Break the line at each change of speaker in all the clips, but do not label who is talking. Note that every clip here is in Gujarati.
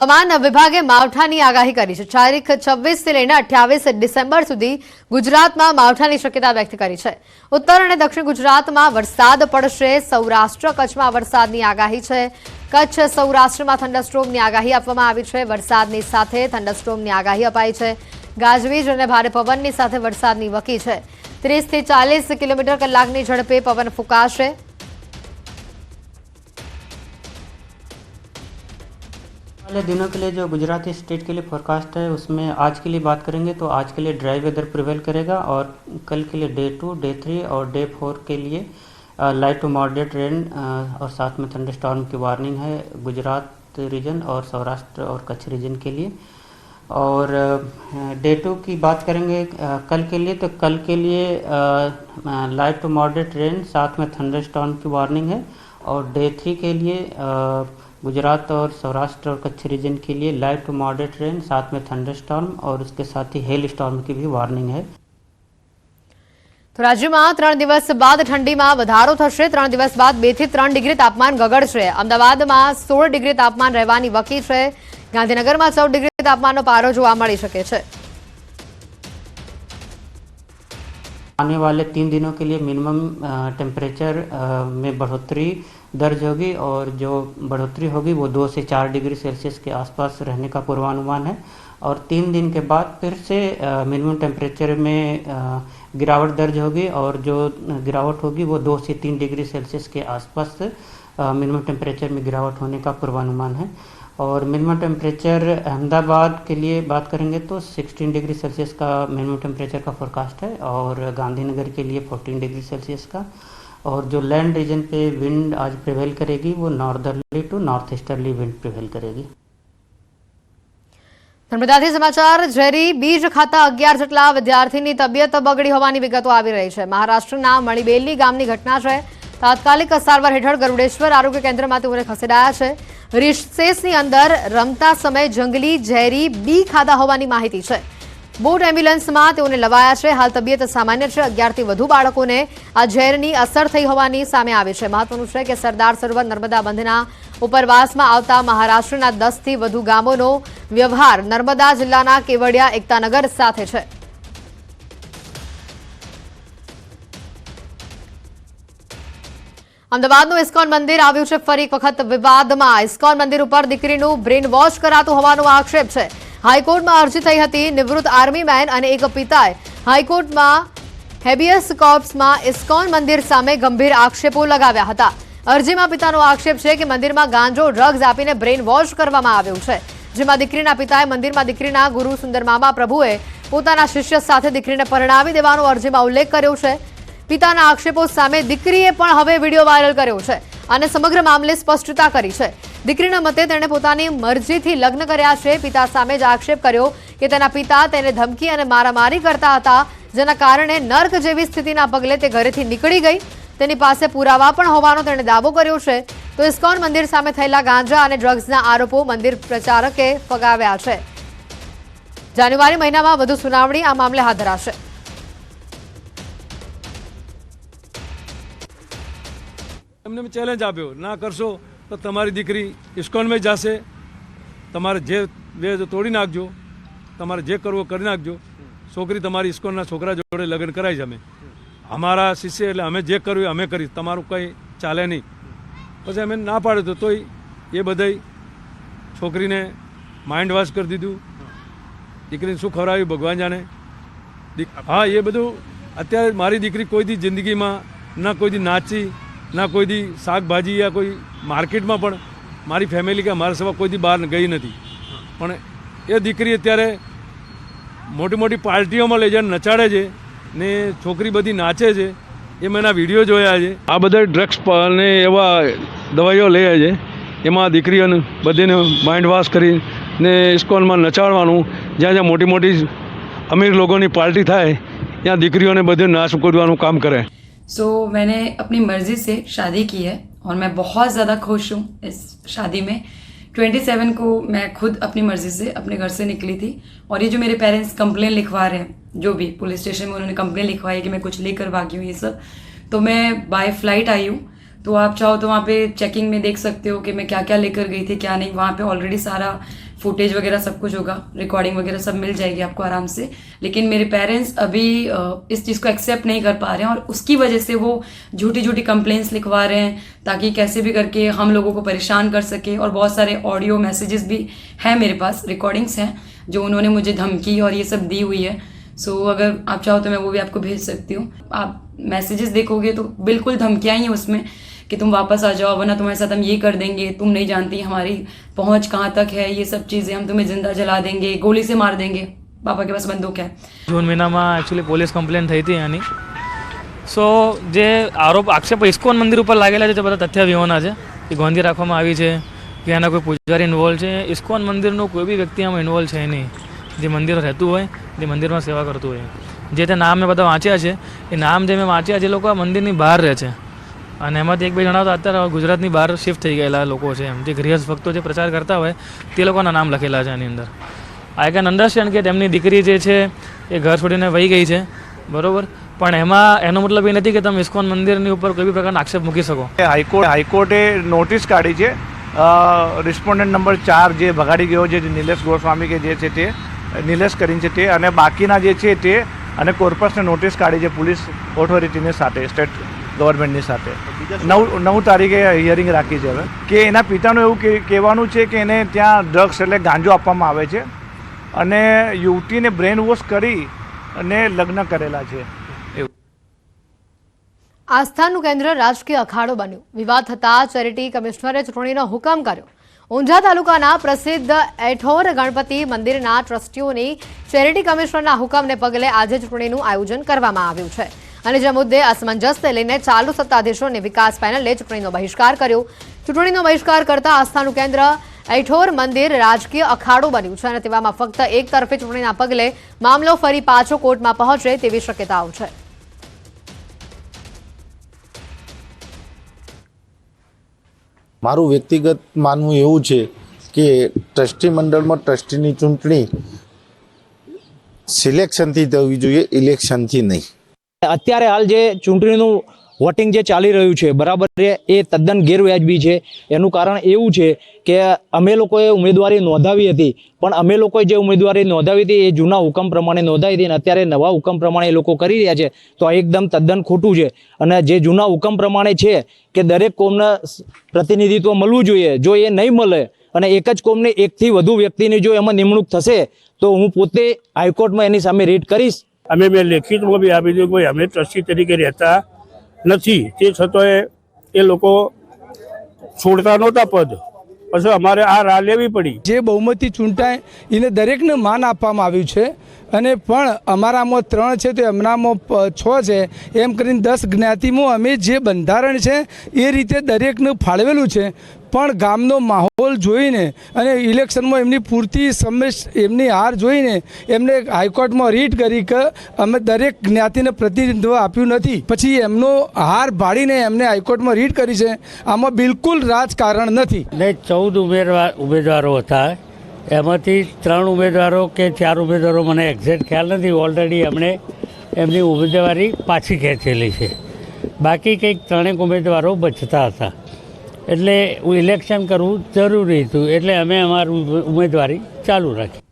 હવામાન વિભાગે માવઠાની આગાહી કરી છે. તારીખ છવ્વીસથી લઈને અઠ્યાવીસ ડિસેમ્બર સુધી ગુજરાતમાં માવઠાની શક્યતા વ્યક્ત કરી છે. ઉત્તર અને દક્ષિણ ગુજરાતમાં વરસાદ પડશે. સૌરાષ્ટ્ર કચ્છમાં વરસાદની આગાહી છે. કચ્છ સૌરાષ્ટ્રમાં થંડરસ્ટ્રોમની આગાહી આપવામાં આવી છે. વરસાદની સાથે થંડરસ્ટ્રોમની આગાહી અપાઈ છે. ગાજવીજ અને ભારે પવનની સાથે વરસાદની વકી છે. ત્રીસથી ચાલીસ કિલોમીટર કલાકની ઝડપે પવન ફૂંકાશે.
वाले दिनों के लिए जो गुजराती स्टेट के लिए फोरकास्ट है, उसमें आज के लिए बात करेंगे तो आज के लिए ड्राई वेदर प्रिवेल करेगा और कल के लिए डे टू डे थ्री और डे फोर के लिए लाइट टू मॉडरेट रेन और साथ में थंडर स्टॉर्म की वार्निंग है गुजरात रीजन और सौराष्ट्र और कच्छ रीजन के लिए। और डे टू की बात करेंगे कल के लिए तो कल के लिए लाइट टू मॉडरेट रेन साथ में थंडर स्टॉर्म की वार्निंग है और डे थ्री के लिए गुजरात और सौराष्ट्र और कच्छ रीजन के लिए लाइट टू मॉडरेट रेन साथ में थंडर स्टॉर्म और उसके साथ ही हेल स्टॉर्म की भी वार्निंग है
તો રાજ્યમાં ત્રણ દિવસ બાદ ઠંડીમાં વધારો થશે ત્રણ દિવસ બાદ બે થી ત્રણ ડિગ્રી તાપમાન ગગડશે અમદાવાદમાં સોળ ડિગ્રી તાપમાન રહેવાની વકી છે ગાંધીનગરમાં ચૌદ ડિગ્રી તાપમાનનો પારો જોવા મળી શકે છે
आने वाले तीन दिनों के लिए मिनिमम टेम्परेचर में बढ़ोतरी दर्ज होगी और जो बढ़ोतरी होगी वो दो से चार डिग्री सेल्सियस के आसपास रहने का पूर्वानुमान है। और तीन दिन के बाद फिर से मिनिमम टेम्परेचर में अ, गिरावट दर्ज होगी और जो गिरावट होगी वो दो से तीन डिग्री सेल्सियस के आसपास मिनिमम टेम्परेचर में गिरावट होने का पूर्वानुमान है। और मिनिमम टेम्परेचर अहमदाबाद के लिए बात करेंगे तो 16 डिग्री सेल्सियस का मिनिमम टेम्परेचर का फोरकास्ट है और गांधीनगर के लिए 14 डिग्री सेल्सियस का। और जो लैंड रीजन पे विंड आज प्रिवेल करेगी वो northerly to north easterly wind prevail करेगी
નર્મદાથી સમાચાર ઝેરી બીજ ખાતા અગિયાર જેટલા વિદ્યાર્થીની તબિયત બગડી હોવાની વિગતો આવી રહી છે મહારાષ્ટ્રના મણિબેલી ગામની ઘટના છે તાત્કાલિક સારવાર હેઠળ ગરુડેશ્વર આરોગ્ય કેન્દ્રમાં તેઓને ખસેડાયા છે રિસેસની અંદર રમતા સમયે જંગલી ઝેરી બી ખાધા હોવાની માહિતી છે બોટ એમ્બ્યુલન્સમાં તેઓને લવાયા છે. હાલ તબિયત સામાન્ય છે. અગિયારથી વધુ બાળકોને આ ઝેરની અસર થઈ હોવાની સામે આવી છે. મહત્વનું છે કે સરદાર સરોવર નર્મદા બંધના ઉપરવાસમાં આવતા મહારાષ્ટ્રના દસથી વધુ ગામોનો વ્યવહાર નર્મદા જિલ્લાના કેવડિયા એકતાનગર સાથે છે. અમદાવાદનું ઇસ્કોન મંદિર આવ્યું છે. ફરી એક વખત વિવાદમાં ઇસ્કોન મંદિર ઉપર દીકરીનું બ્રેન વોશ કરાતું હોવાનો આક્ષેપ છે. હાઈકોર્ટમાં અરજી થઈ હતી નિવૃત્ત આર્મી મેન અને એક પિતાએ. હાઈકોર્ટમાં હેબિયસ કોર્પ્સમાં ઇસ્કોન મંદિર સામે ગંભીર આક્ષેપો લગાવ્યા હતા. અરજીમાં પિતાનો આક્ષેપ છે કે મંદિરમાં ગાંજો, ડ્રગ્સ આપીને બ્રેન વોશ કરવામાં આવ્યું છે. જેમાં દીકરીના પિતાએ મંદિરમાં દીકરીના ગુરુ સુંદર મામા પ્રભુએ પોતાના શિષ્ય સાથે દીકરીને પરણાવી દેવાનો અરજીમાં ઉલ્લેખ કર્યો છે. પિતાના આક્ષેપો સામે દીકરીએ પણ હવે વીડિયો વાયરલ કર્યો છે. અને સમગ્ર મામલે સ્પષ્ટતા કરી છે. દીકરીના મતે તેણે પોતાની મરજીથી લગ્ન કર્યા છે. પિતા સામે જ આક્ષેપ કર્યો કે તેના પિતા તેને ધમકી અને મારામારી કરતા હતા, જેના કારણે નર્ક જેવી સ્થિતિના પગલે તે ઘરેથી નીકળી ગઈ. તેની પાસે પુરાવા પણ હોવાનો તેણે દાવો કર્યો છે. તો ઇસ્કોન મંદિર સામે થયેલા ગાંજા અને ડ્રગ્સના આરોપો મંદિર પ્રચારકે ફગાવ્યા છે. જાન્યુઆરી મહિનામાં વધુ સુનાવણી આ મામલે હાથ ધરાશે.
એમને મેં ચેલેન્જ આપ્યો. ના કરશો તો તમારી દીકરી ઇસ્કોનમાં જશે. તમારે જે બે તોડી નાખજો. તમારે જે કરવો કરી નાખજો. છોકરી તમારી ઇસ્કોનના છોકરા જોડે લગ્ન કરાવીશ અમે. અમારા શિષ્ય એટલે અમે જે કર્યું અમે કરી. તમારું કંઈ ચાલે નહીં. પછી અમે ના પાડ્યું તો તોય એ બધાય છોકરીને માઇન્ડ વોશ કરી દીધું. દીકરીને શું ખવડાવ્યું ભગવાન જાણે. હા, એ બધું અત્યારે મારી દીકરી કોઈ દી જિંદગીમાં ના કોઈ દી નાચી ના કોઈ દી શાકભાજી યા કોઈ માર્કેટમાં પણ મારી ફેમિલી કે મારા સવા કોઈ દી બહાર ગઈ નથી. પણ એ દીકરી અત્યારે મોટી મોટી પાર્ટીઓમાં લઈ જઈને નચાડે છે ને છોકરી બધી નાચે છે. એ મેં વીડિયો જોયા છે. આ બધા ડ્રગ્સ અને એવા દવાઈઓ લે છે. એમાં દીકરીઓને બધીને માઇન્ડ વોશ કરી ને ઇસ્કોનમાં નચાડવાનું. જ્યાં જ્યાં મોટી મોટી અમીર લોકોની પાર્ટી થાય, ત્યાં દીકરીઓને બધે નાશ કરવાનું કામ કરે.
सो so, मैंने अपनी मर्ज़ी से शादी की है और मैं बहुत ज़्यादा खुश हूँ इस शादी में। 27 को मैं खुद अपनी मर्ज़ी से अपने घर से निकली थी और ये जो मेरे पेरेंट्स कंप्लेन लिखवा रहे हैं जो भी पुलिस स्टेशन में उन्होंने कंप्लेन लिखवाई कि मैं कुछ लेकर भागी हूँ ये सब तो मैं बाय फ़्लाइट आई हूँ। तो आप चाहो तो वहाँ पे चेकिंग में देख सकते हो कि मैं क्या क्या लेकर गई थी क्या नहीं वहाँ पे ऑलरेडी सारा फुटेज वगैरह सब कुछ होगा रिकॉर्डिंग वगैरह सब मिल जाएगी आपको आराम से। लेकिन मेरे पेरेंट्स अभी इस चीज़ को एक्सेप्ट नहीं कर पा रहे हैं और उसकी वजह से वो झूठी झूठी कंप्लेंट्स लिखवा रहे हैं, ताकि कैसे भी करके हम लोगों को परेशान कर सके। और बहुत सारे ऑडियो मैसेजेस भी हैं मेरे पास रिकॉर्डिंग्स हैं, जो उन्होंने मुझे धमकी और ये सब दी हुई है। सो अगर आप चाहो तो मैं वो भी आपको भेज सकती हूँ। आप मैसेजेस देखोगे तो बिल्कुल धमकियाँ ही हैं उसमें। कि तुम वापस आ जाओ वरना तुम्हारे साथ हम ये कर देंगे तुम नहीं जानती हमारी पहुंच कहाँ तक है ये सब चीज़ें हम तुम्हें जिंदा जला देंगे गोली से मार देंगे पापा के पास बंदूक है
જૂન મહિનામાં એકચ્યુઅલી પોલીસ કમ્પ્લેન થઈ હતી એની સો જે આરોપ આક્ષેપો ઇસ્કોન મંદિર ઉપર લાગેલા છે તે બધા તથ્ય વિહોણા છે કે ગોંધી રાખવામાં આવી છે કે એના કોઈ પૂજારી ઇન્વોલ્વ છે ઇસ્કોન મંદિરનું કોઈ બી વ્યક્તિ આમાં ઇન્વોલ્વ છે નહીં જે મંદિરમાં રહેતું હોય જે મંદિરમાં સેવા કરતું હોય જે તે નામ મેં બધા વાંચ્યા છે એ નામ જે મેં વાંચ્યા છે એ લોકો આ મંદિરની બહાર રહે છે અને એમાંથી એક બે જણા તો અત્યારે ગુજરાતની બહાર શિફ્ટ થઈ ગયેલા લોકો છે. એમ જે ગૃહસ્થ ભક્તો જે પ્રચાર કરતા હોય, તે લોકોના નામ લખેલા છે આની અંદર. આઈ કેન અન્ડરસ્ટેન્ડ કે તેમની દીકરી જે છે, એ ઘર છોડીને વહી ગઈ છે. બરોબર? પણ એમાં એનો મતલબ એ નથી કે તમે ઇસ્કોન મંદિરની ઉપર કોઈ બી પ્રકારનો આક્ષેપ મૂકી શકો.
હાઈકોર્ટ, હાઈકોર્ટે નોટિસ કાઢી છે. રિસ્પોન્ડન્ટ નંબર ચાર જે ભગાડી ગયો છે, જે નિલેશ ગોસ્વામી કે જે છે તે, નિલેશ કરીને છે તે, અને બાકીના જે છે તે, અને કોર્પસને નોટિસ કાઢી છે પોલીસ ઓથોરિટીની સાથે, સ્ટેટ ગવર્મેન્ટની સાથે. નવ નવ તારીખે હિયરિંગ રાખી છે હવે. કે એના પિતાનું એવું કે- કહેવાનું છે કે એને ત્યાં ડ્રગ્સ એટલે ગાંજો આપવામાં આવે છે. અને યુવતીને બ્રેન વોશ કરી અને લગ્ન કરેલા છે. એવું.
આસ્થાનું કેન્દ્ર રાજકીય અખાડો બન્યું. વિવાદ થતા ચેરિટી કમિશનરે ચૂંટણીનો હુકમ કર્યો. ઊંઝા તાલુકાના પ્રસિદ્ધ એઠોર ગણપતિ મંદિરના ટ્રસ્ટીઓની ચેરિટી કમિશનરના હુકમને પગલે આજે ચૂંટણીનું આયોજન કરવામાં આવ્યું છે. અને જે મુદ્દે અસમંજસને લઈને ચાલુ સત્તાધીશોને વિકાસ પેનલે ચૂંટણીનો બહિષ્કાર કર્યો. ચૂંટણીનો બહિષ્કાર કરતા આસ્થાનું કેન્દ્ર ઐઠોર મંદિર રાજકીય અખાડો બન્યું છે અને તેવામાં ફક્ત એક તરફે ચૂંટણીના પગલે મામલો ફરી પાછો કોર્ટમાં પહોંચે તેવી શક્યતાઓ છે.
મારું વ્યક્તિગત માનવું એવું છે કે ટ્રસ્ટી મંડળમાં ટ્રસ્ટીની ચૂંટણી સિલેક્શનથી થવી જોઈએ, ઇલેક્શનથી નહીં.
અત્યારે હાલ જે ચૂંટણીનું વોટિંગ જે ચાલી રહ્યું છે, બરાબર એ તદ્દન ગેરવ્યાજબી છે. એનું કારણ એવું છે કે અમે લોકોએ ઉમેદવારી નોંધાવી હતી, પણ અમે લોકોએ જે ઉમેદવારી નોંધાવી હતી એ જૂના હુકમ પ્રમાણે નોંધાવી હતી અને અત્યારે નવા હુકમ પ્રમાણે એ લોકો કરી રહ્યા છે, તો આ એકદમ તદ્દન ખોટું છે. અને જે જૂના હુકમ પ્રમાણે છે કે દરેક કોમને પ્રતિનિધિત્વ મળવું જોઈએ, જો એ નહીં મળે અને એક જ કોમને એકથી વધુ વ્યક્તિની જો એમાં નિમણૂક થશે, તો હું પોતે હાઈકોર્ટમાં એની સામે રીટ કરીશ
અમે મેં લેખિતમાં બી આપી દીધું કે ભાઈ અમે ટ્રસ્ટી તરીકે રહેતા નથી. તે છતાંય એ લોકો છોડતા નહોતા પદ. પછી અમારે આ રાહ લેવી પડી.
જે બહુમતી ચૂંટાય, એને દરેકને માન આપવામાં આવ્યું છે. અને પણ અમારામાં ત્રણ છે તો એમનામાં છ છે. એમ કરીને દસ જ્ઞાતિમાં અમે જે બંધારણ છે, એ રીતે દરેકને ફાળવેલું છે. પણ ગામનો માહોલ જોઈને અને ઇલેક્શનમાં એમની પૂરતી સમય એમની હાર જોઈને એમને હાઈકોર્ટમાં રીટ કરી કે અમે દરેક જ્ઞાતિને પ્રતિનિધિત્વ આપ્યું નથી. પછી એમનો હાર ભાડીને એમને હાઈકોર્ટમાં રીટ કરી છે. આમાં બિલકુલ રાજકારણ નથી.
ને ચૌદ ઉમેદવાર ઉમેદવારો હતા. એમાંથી ત્રણ ઉમેદવારો કે ચાર ઉમેદવારો મને એક્ઝેક્ટ ખ્યાલ નથી. ઓલરેડી એમણે એમની ઉમેદવારી પાછી ખેંચેલી છે. બાકી કંઈક ત્રણેક ઉમેદવારો બચતા હતા. એટલે ઇલેક્શન કરવું જરૂરી હતું. એટલે અમે અમારું ઉમેદવારી ચાલુ રાખી.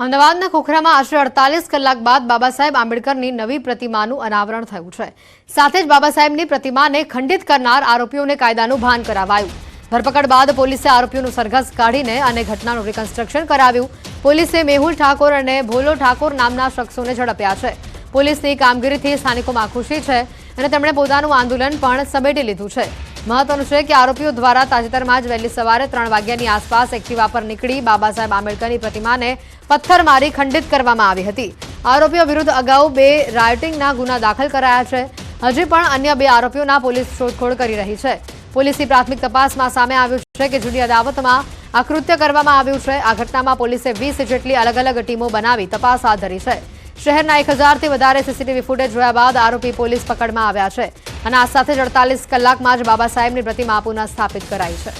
અમદાવાદના ખોખરામાં આશરે અડતાલીસ કલાક બાદ બાબા સાહેબ આંબેડકરની નવી પ્રતિમાનું અનાવરણ થયું છે. સાથે જ બાબા સાહેબની પ્રતિમાને ખંડિત કરનાર આરોપીઓને કાયદાનું ભાન કરાવાયું. ધરપકડ બાદ પોલીસે આરોપીઓનું સરઘસ કાઢીને અને ઘટનાનું રિકન્સ્ટ્રક્શન કરાવ્યું. પોલીસે મેહુલ ઠાકોર અને ભોલો ઠાકોર નામના શખ્સોને ઝડપ્યા છે. પોલીસની કામગીરીથી સ્થાનિકોમાં ખુશી છે અને તેમણે પોતાનું આંદોલન પણ સમેટી લીધું છે. મહત્વનું છે કે આરોપીઓ દ્વારા તાજેતરમાં જ વહેલી સવારે ત્રણ વાગ્યાની આસપાસ એક્ટિવા પર નીકળી બાબા સાહેબ આંબેડકરની પ્રતિમાને પથ્થર મારી ખંડિત કરવામાં આવી હતી. આરોપીઓ વિરુદ્ધ અગાઉ બે રાયોટિંગના ગુના દાખલ કરાયા છે. હજી પણ અન્ય બે આરોપીઓના પોલીસ શોધખોળ કરી રહી છે. પોલીસની પ્રાથમિક તપાસમાં સામે આવ્યું છે કે જુદી અદાવતમાં આ કૃત્ય કરવામાં આવ્યું છે. આ ઘટનામાં પોલીસે વીસ જેટલી અલગ અલગ ટીમો બનાવી તપાસ હાથ ધરી છે. શહેરના એક હજારથી વધારે સીસીટીવી ફૂટેજ જોયા બાદ આરોપી પોલીસ પકડમાં આવ્યા છે અને આ સાથે જ અડતાલીસ કલાકમાં જ બાબા સાહેબની પ્રતિમા પુનઃ સ્થાપિત કરાઈ છે.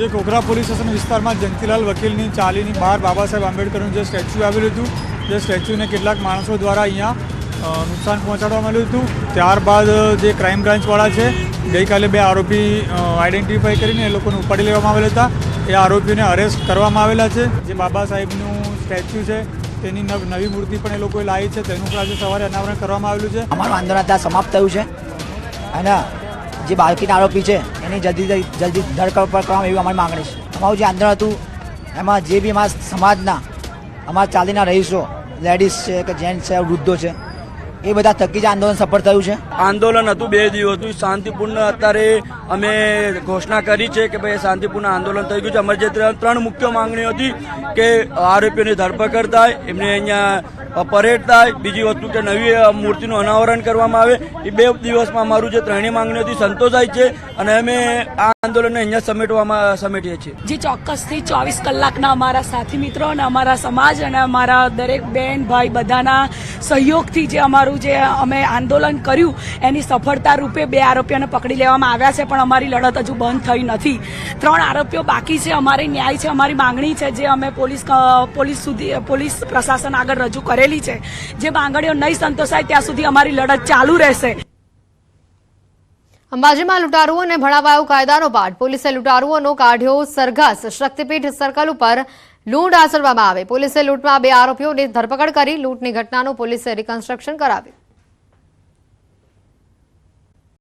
જે કોકરા પોલીસ સ્ટેશન વિસ્તારમાં જંતીલાલ વકીલની ચાલીની બહાર બાબા સાહેબ આંબેડકરનું જે સ્ટેચ્યુ આવેલું હતું જે સ્ટેચ્યુને કેટલાક માણસો દ્વારા અહીંયા નુકસાન પહોંચાડવામાં આવ્યું હતું. ત્યારબાદ જે ક્રાઇમ બ્રાન્ચવાળા છે ગઈકાલે બે આરોપી આઈડેન્ટિફાઈ કરીને એ લોકોને ઉપાડી લેવામાં આવેલા હતા. એ આરોપીઓને અરેસ્ટ કરવામાં આવેલા છે. જે બાબા સાહેબનું સ્ટેચ્યુ છે, તેની નવી મૂર્તિ પણ એ લોકોએ લાવી છે. તેનું પણ આજે સવારે અનાવરણ કરવામાં આવેલું છે.
અમારું આંદોલન ત્યાં સમાપ્ત થયું છે. અને જે બાળકીના આરોપી છે, એની જલ્દી જલ્દી ધરપકડ કરવામાં એવી અમારી માંગણી છે. અમારું જે આંદોલન હતું, એમાં જે બી અમારા સમાજના, અમારા ચાલીના રહીશો લેડીઝ છે કે જેન્ટ્સ છે, વૃદ્ધો છે એ બધા થકી જ આંદોલન સફળ થયું છે?
આંદોલન હતું બે દિવસનું શાંતિપૂર્ણ અત્યારે અમે ઘોષણા કરી છે કે ભાઈ શાંતિપૂર્ણ આંદોલન થઈ ગયું છે. અમારી જે ત્રણ મુખ્ય માંગણીઓ હતી કે આરોપીઓની ધરપકડ થાય, એમને અહીંયા પરેડ થાય. બીજી વસ્તુ કે નવી મૂર્તિનું અનાવરણ કરવામાં આવે. એ બે દિવસમાં અમારું જે ત્રણેય માંગણી હતી સંતોષાય છે અને અમે આ આંદોલનને અહીંયા સમેટવામાં સમેટીએ છીએ.
જે, ચોક્કસથી ચોવીસ કલાકના અમારા સાથી મિત્રો અને અમારા સમાજ અને અમારા દરેક બેન, ભાઈ બધાના સહયોગથી જે અમારું જે અમે આંદોલન કર્યું, એની સફળતા રૂપે બે આરોપીઓને પકડી લેવામાં આવ્યા છે, પણ અમારી લડત હજુ બંધ થઈ નથી. ત્રણ આરોપીઓ બાકી છે, અમારી ન્યાય છે, અમારી માંગણી છે, જે અમે પોલીસ પોલીસ સુધી, પોલીસ પ્રશાસન આગળ રજૂ કરેલી છે. જે માંગણીઓ નહીં સંતોષાય, ત્યાં સુધી અમારી લડત ચાલુ રહેશે.
અંબાજીમાં લૂંટારુઓને ભણાવાયો કાયદાનો પાઠ. પોલીસે લૂંટારુઓનો કાઢ્યો સરઘસ. શક્તિપીઠ સર્કલ ઉપર લૂંટ આચરવામાં આવે. પોલીસે લૂંટમાં બે આરોપીઓની ધરપકડ કરી, લૂંટની ઘટનાનું પોલીસે રિકન્સ્ટ્રક્શન કરાવ્યું.